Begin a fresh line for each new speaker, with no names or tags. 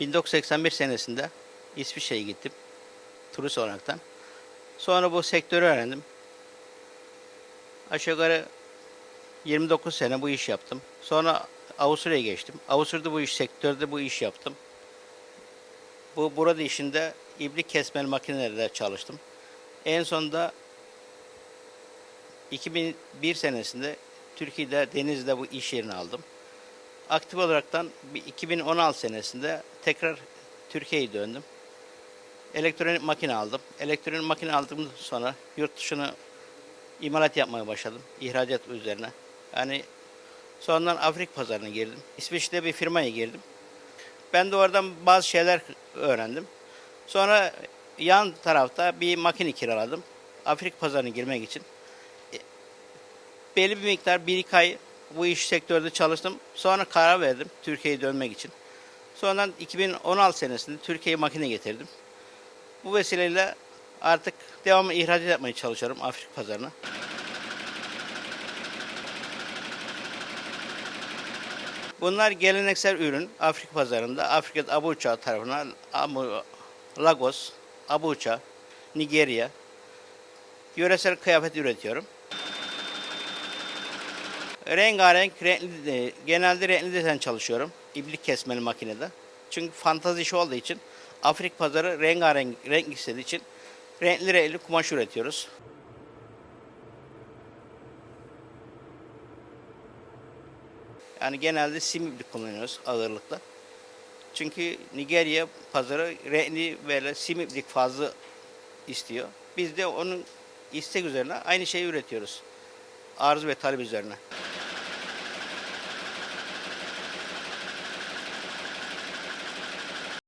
1981 senesinde İsviçre'ye gittim. Turist olaraktan. Sonra bu sektörü öğrendim. Aşağı yukarı 29 sene bu iş yaptım. Sonra Avusturya'ya geçtim. Avusturya'da bu iş sektörde bu iş yaptım. Bu burada işinde ibrik kesmeli makinelerde çalıştım. En sonunda 2001 senesinde Türkiye'de Denizli'de bu iş yerini aldım. Aktif olaraktan bir 2016 senesinde tekrar Türkiye'ye döndüm. Elektronik makine aldım. Elektronik makine aldıktan sonra yurt dışına imalat yapmaya başladım. ihracat üzerine. Yani sonradan Afrika pazarına girdim. İsviçre'de bir firmaya girdim. Ben de oradan bazı şeyler öğrendim. Sonra yan tarafta bir makine kiraladım. Afrika pazarına girmek için. E, Belli bir miktar, bir iki ay bu iş sektörde çalıştım. Sonra karar verdim Türkiye'ye dönmek için. Sonradan 2016 senesinde Türkiye'ye makine getirdim. Bu vesileyle artık devamlı ihracat yapmaya çalışıyorum Afrika pazarına. Bunlar geleneksel ürün Afrika pazarında. Afrika Abuja tarafına Lagos, Abuja, Nigerya. Yöresel kıyafet üretiyorum. Rengarenk, renkli, de- genelde renkli desen çalışıyorum. İblik kesmeli makinede. Çünkü fantazi işi olduğu için Afrika pazarı rengarenk renk istediği için renkli renkli kumaş üretiyoruz. Yani genelde sim iplik kullanıyoruz ağırlıkla. Çünkü Nigerya pazarı renkli böyle sim iplik fazla istiyor. Biz de onun istek üzerine aynı şeyi üretiyoruz. Arz ve talep üzerine.